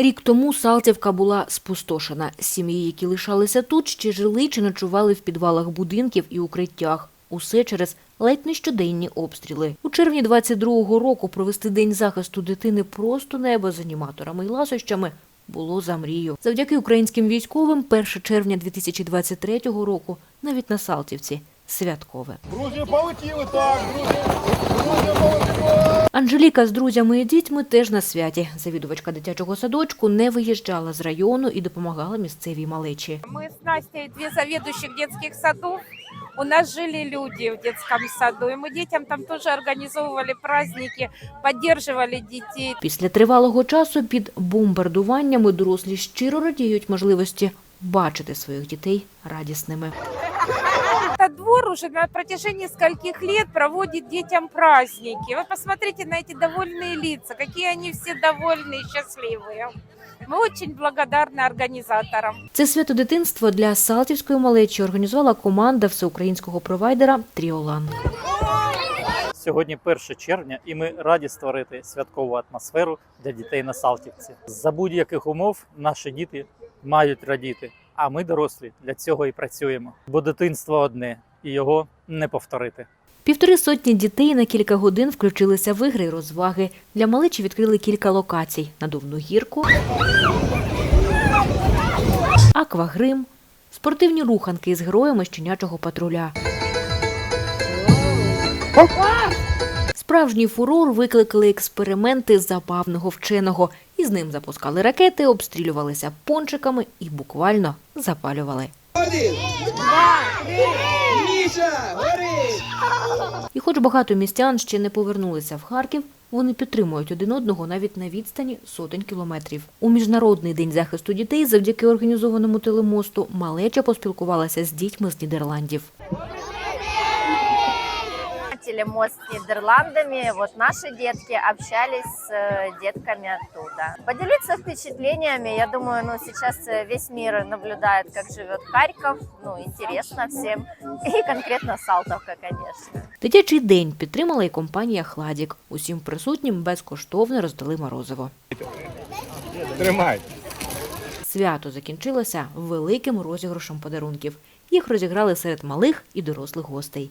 Рік тому Салтівка була спустошена. Сім'ї, які лишалися тут, ще жили чи ночували в підвалах будинків і укриттях. Усе через ледь не щоденні обстріли. У червні 22-го року провести день захисту дитини просто небо з аніматорами і ласощами було за мрію. Завдяки українським військовим 1 червня 2023 року навіть на Салтівці святкове. Друзі, полетіли так, друзі. Друзі, полетіли. Анжеліка з друзями і дітьми теж на святі. Завідувачка дитячого садочку не виїжджала з району і допомагала місцевій малечі. Мы с Настей две заведующих детских садов. У нас жили люди в детском саду, и мы детям там тоже организовывали праздники, поддерживали детей. Після тривалого часу під бомбардуваннями дорослі щиро радіють можливості бачити своїх дітей радісними. Этот двор уже на протяжении скольких лет проводит детям праздники. Вы посмотрите на эти довольные лица, какие они все довольные и счастливые. Мы очень благодарны организаторам. Це свято дитинства для Салтівської малечі організувала команда всеукраїнського провайдера Тріолан. Сьогодні 1 червня, і ми раді створити святкову атмосферу для дітей на Салтівці. За будь-яких умов наші діти мають радіти, а ми, дорослі, для цього і працюємо. Бо дитинство одне, і його не повторити. Півтори сотні дітей на кілька годин включилися в ігри розваги. Для малечі відкрили кілька локацій: надувну гірку, аквагрим, спортивні руханки з героями щенячого патруля. Справжній фурор викликали експерименти забавного вченого. Із ним запускали ракети, обстрілювалися пончиками і буквально запалювали. І хоч багато містян ще не повернулися в Харків, вони підтримують один одного навіть на відстані сотень кілометрів. У міжнародний день захисту дітей, завдяки організованому телемосту, малеча поспілкувалася з дітьми з Нідерландів. Телемост с Нидерландами. Вот наши детки общались с э, детками оттуда. Поделиться впечатлениями. Я думаю, ну сейчас э, весь мир наблюдает, как живет Харьков. Ну, интересно всем. И конкретно Салтовка, конечно. Дитячий день підтримала і компанія Хладік. Усім присутнім безкоштовно роздали морозиво. Тримай. Свято закінчилося великим розіграшем подарунків. Їх розіграли серед малих і дорослих гостей.